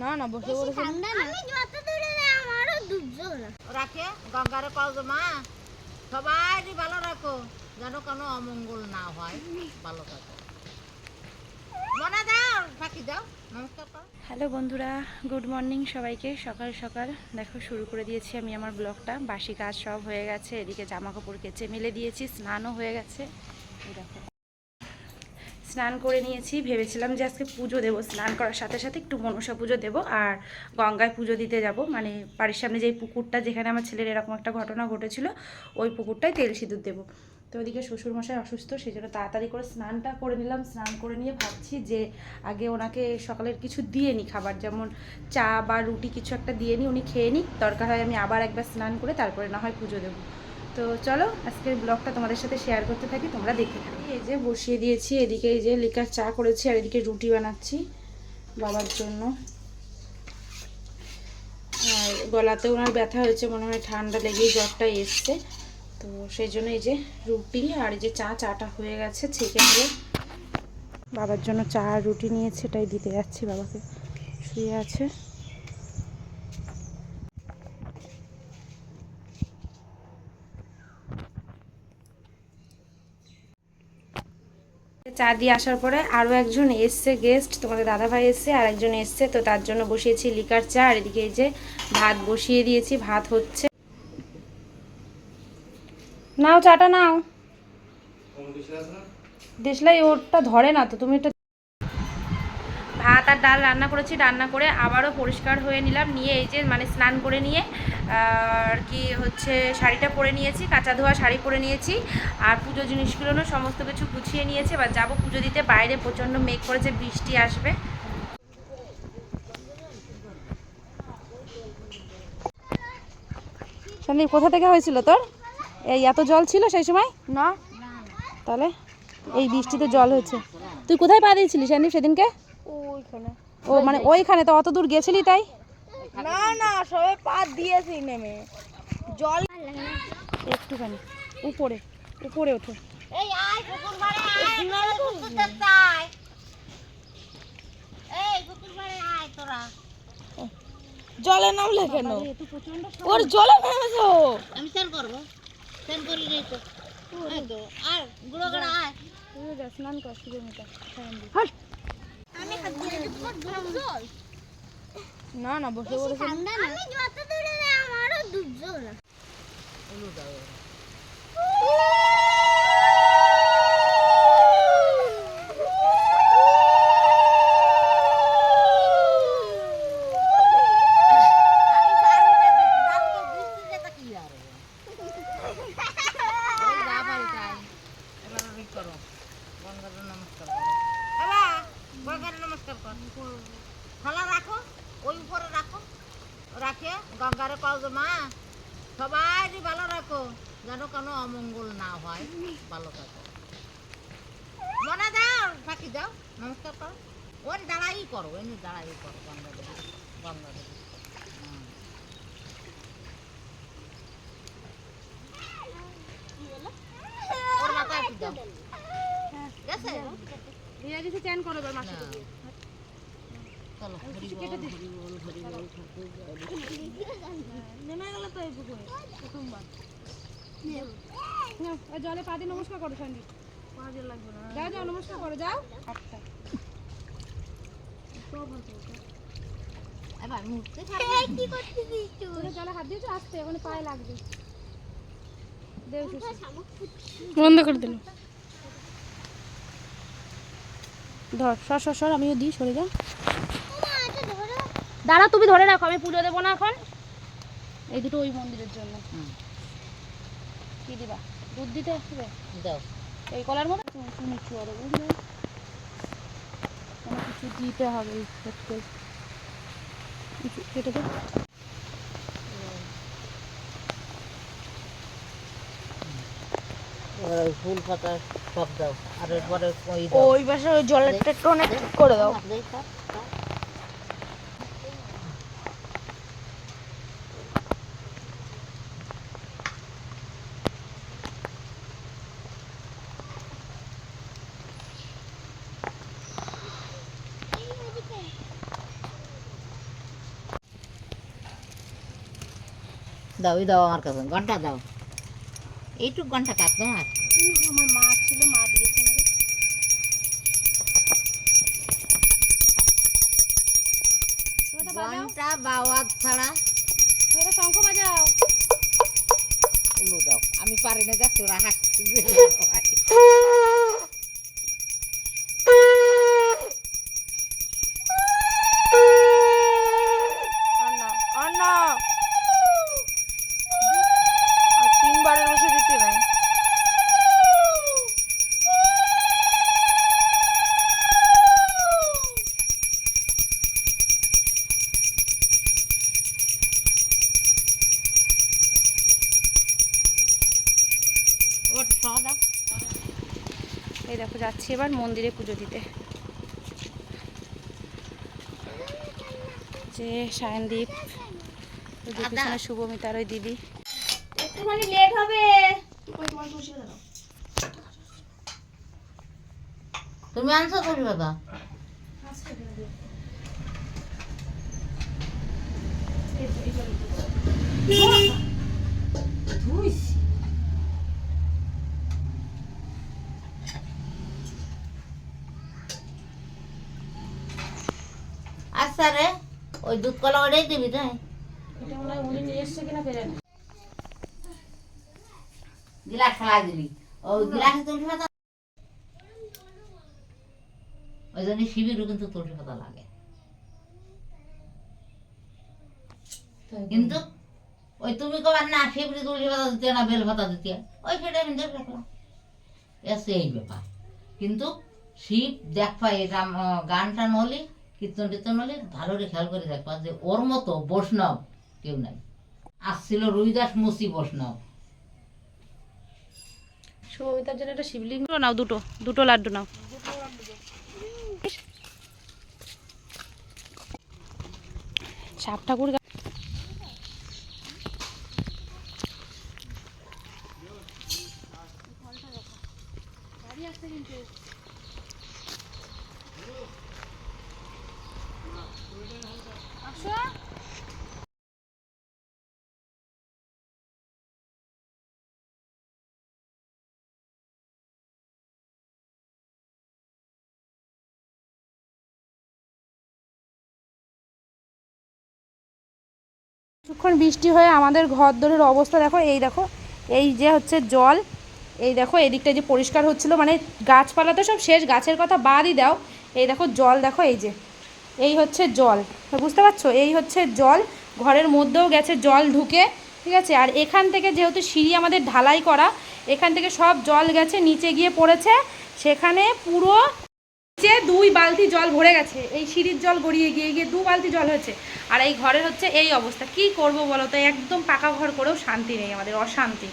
না না বসে পড়েছে। আমি যত দূরে যাই আমারও রাখে গঙ্গারে কল যে মা। সবাই ভালো রাখো যেন কোনো অমঙ্গল না হয়। ভালো থাকো। মনে দাও ফাঁকি দাও। হ্যালো বন্ধুরা গুড মর্নিং সবাইকে। সকাল সকাল দেখো শুরু করে দিয়েছি আমি আমার ব্লগটা। বাসি কাজ সব হয়ে গেছে এদিকে জামা কাপড় কেচে মেলে দিয়েছি স্নানও হয়ে গেছে। এই দেখো। স্নান করে নিয়েছি। ভেবেছিলাম যে আজকে পুজো দেবো, স্নান করার সাথে সাথে একটু মনসা পুজো দেবো আর গঙ্গায় পুজো দিতে যাব। মানে বাড়ির সামনে যেই পুকুরটা যেখানে আমার ছেলের এরকম একটা ঘটনা ঘটেছিল, ওই পুকুরটায় তেল সিঁদুর দেবো। তো ওদিকে শ্বশুরমশাই অসুস্থ সেই জন্য তাড়াতাড়ি করে স্নানটা করে নিলাম। স্নান করে নিয়ে ভাবছি যে আগে ওনাকে সকালের কিছু দিয়ে নিই খাবার যেমন চা বা রুটি কিছু একটা দিয়ে নিই উনি খেয়ে নিই দরকার হয় আমি আবার একবার স্নান করে তারপরে না হয় পুজো দেবো। তো চলো, আজকের ব্লগটা তোমাদের সাথে শেয়ার করতে থাকি, তোমরা দেখে থাকি। এই যে বসিয়ে দিয়েছি, এদিকে এই যে লিকার চা করেছি আর এদিকে রুটি বানাচ্ছি বাবার জন্য। আর গলাতে ওনার ব্যথা হয়েছে, মনে হয় ঠান্ডা লেগেই জ্বরটা এসছে। তো সেই জন্য এই যে রুটি আর এই যে চা, চাটা হয়ে গেছে, ছেঁকে নেবে বাবার জন্য চা রুটি নিয়েছে, এটাই দিতে যাচ্ছি বাবাকে। শুয়ে আছে। চা দিয়ে আসার পরে আরও একজন এসছে গেস্ট তোমাদের দাদাভাই এসছে আর একজন এসছে, তো তার জন্য বসিয়েছি লিকার চা, আর এদিকে এই যে ভাত বসিয়ে দিয়েছি, ভাত হচ্ছে। নাও চাটা নাও। দেশলাই ওরটা ধরে না তো, তুমি এটা ভাত আর ডাল রান্না করেছি, রান্না করে আবারও পরিষ্কার হয়ে নিলাম। নিয়ে এই যে মানে স্নান করে নিয়ে, আর কি হচ্ছে শাড়িটা পরে নিয়েছি, কাঁচা ধোয়া শাড়ি পরে নিয়েছি, আর পুজো জিনিসগুলো সমস্ত কিছু গুছিয়ে নিয়েছে, এবার যাব পুজো দিতে। বাইরে প্রচণ্ড মেঘ করেছে, বৃষ্টি আসবে। কোথা থেকে হয়েছিল তোর? এই এত জল ছিল সেই সময়? না? তাহলে এই বৃষ্টিতে জল হয়েছে। তুই কোথায় পা দিয়েছিলি সেদিনকে? ওইখানে। ও মানে ওইখানে তো অত দূর গেছিলি তাই? না না সবে পা দিয়েছি নেমে। জল একটুখানি উপরে উপরে ওঠো। এই আয় কুকুর মারে আয় তোরা কুকুর দেখতে এই কুকুর মারে আয় তোরা। জলে নামলে কেন? ওর জলে নেমেছো? আমি করব। করি রে তো। আর গুঁড়ো গুঁড়ো আয়। স্নান কর মতো না না বসে বসে ঠান্ডা না। আমি যত দূরে আমারও দুর্যোগ না আমি পারি না দাদকে বৃষ্টি যেটা কি আর ওই বাবাই তাই এবার আমি করো গঙ্গার নমস্কার করো বাবা গঙ্গার নমস্কার কর থালা রাখো ওই উপরে রাখো রাখে গঙ্গারে কল যে মা সবাই ভালো রাখো যেন কোনো অমঙ্গল না হয় ভালো থাকো। মনে দাও ফাঁকি দাও নমস্কার করো। ওই দাঁড়াই করো এমনি দাঁড়াই করো গঙ্গা দেবী গঙ্গা দেবী। ওর চ্যান করো এবার মাসে জয় বিষ্ণু। নেমে গেল তো এই পুকুরে প্রথমবার। জলে পা দিয়ে নমস্কার করো লাগবে যাও যাও নমস্কার করো যাও। আচ্ছা এবার মুখতে কি করছিস তুই জলে হাত দিয়েছ আসতে এখন পায়ে লাগবে। দেও বন্ধ করে দিল। ধর সর সর সর আমিও দিই সরে দাঁড়া তুমি ধরে রাখো আমি পুজো দেবো না এখন। এই দুটো ওই মন্দিরের জন্য। হুম। কি দিবা? দুধ দিতে হবে দাও। এই কলার মধ্যে? তুমি আরও বুঝলে? কোনো কিছু দিতে হবে একটু কিছু কেটে দাও ফুল পাতা সব দাও। আর এরপরে ওই পাশে ওই জলেরটা একটু অনেক করে দাও। দাও। এই দাও আমার কাছে ঘণ্টা দাও। এইটুক ঘণ্টা তোমার আমার মা ছিল মা দিয়েছে ঘণ্টা বা আওয়াজ ছাড়া। তুমি শঙ্খ বাজাও। উলু দাও। আমি পারি না যাচ্ছি ওরা হাসছে। যাচ্ছি এবার মন্দিরে পুজো দিতে। যে সায়নদীপ পিছনে শুভমিতার ওই দিদি। একটুখানি লেট হবে। তুমি আনছো তুলি বাবা। আচ্ছা রে ওই দুধ কলা ওটাই দিবি তাই? গিলাস দিবি। গিলাসে তুলসী পাতা ওই জন্য শিবিরও কিন্তু তুলসী পাতা লাগে। কিন্তু ওই তুমি কবার না শিবরি তুলসী পাতা দিতে না বেল পাতা দিতে ওই সেটা আমি দেখে রাখলাম এসে এই ব্যাপার। কিন্তু শিব দেখবা এটা গান টান হলে কীর্তন টীর্তন হলে ভালো করে খেয়াল করে দেখবা যে ওর মতো বৈষ্ণব কেউ নাই। আসছিল রুইদাস মুসি বৈষ্ণব। শুভমিতার জন্য একটা শিবলিঙ্গ। নাও, দুটো দুটো লাড্ডু নাও। সাপ ঠাকুর গা- কিছুক্ষণ বৃষ্টি হয়ে আমাদের ঘর দরের অবস্থা দেখো, এই দেখো, এই যে হচ্ছে জল, এই দেখো, এদিকটা যে পরিষ্কার হচ্ছিল মানে গাছপালা তো সব শেষ, গাছের কথা বাদই দাও। এই দেখো জল, দেখো এই যে, এই হচ্ছে জল, বুঝতে পারছ? এই হচ্ছে জল, ঘরের মধ্যেও গেছে জল ঢুকে, ঠিক আছে? আর এখান থেকে যেহেতু সিঁড়ি আমাদের ঢালাই করা, এখান থেকে সব জল গেছে, নিচে গিয়ে পড়েছে, সেখানে পুরো নিচে দুই বালতি জল ভরে গেছে। এই সিঁড়ির জল গড়িয়ে গিয়ে গিয়ে দু বালতি জল হয়েছে। আর এই ঘরের হচ্ছে এই অবস্থা। কি করব বলো তো? একদম পাকা ঘর করেও শান্তি নেই আমাদের, অশান্তি।